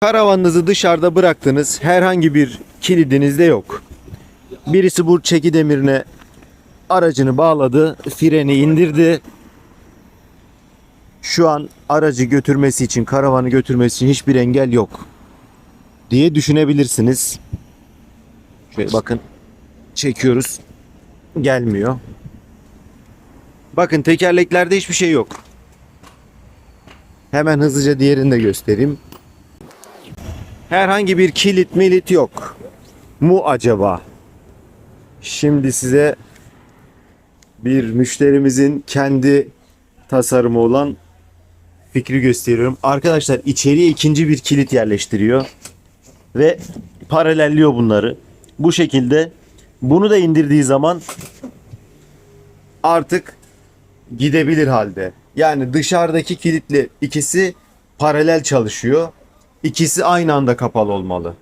Karavanınızı dışarıda bıraktınız. Herhangi bir kilidiniz de yok. Birisi bu çeki demirine aracını bağladı, freni indirdi. Şu an aracı götürmesi için, karavanı götürmesi için hiçbir engel yok diye düşünebilirsiniz. Şöyle bakın. Çekiyoruz. Gelmiyor. Bakın tekerleklerde hiçbir şey yok. Hemen hızlıca diğerini de göstereyim. Herhangi bir kilit milit yok. Mu acaba? Şimdi size bir müşterimizin kendi tasarımı olan fikri gösteriyorum. Arkadaşlar içeriye ikinci bir kilit yerleştiriyor ve paralelliyor bunları. Bu şekilde bunu da indirdiği zaman artık gidebilir halde. Yani dışarıdaki kilitle ikisi paralel çalışıyor. İkisi aynı anda kapalı olmalı.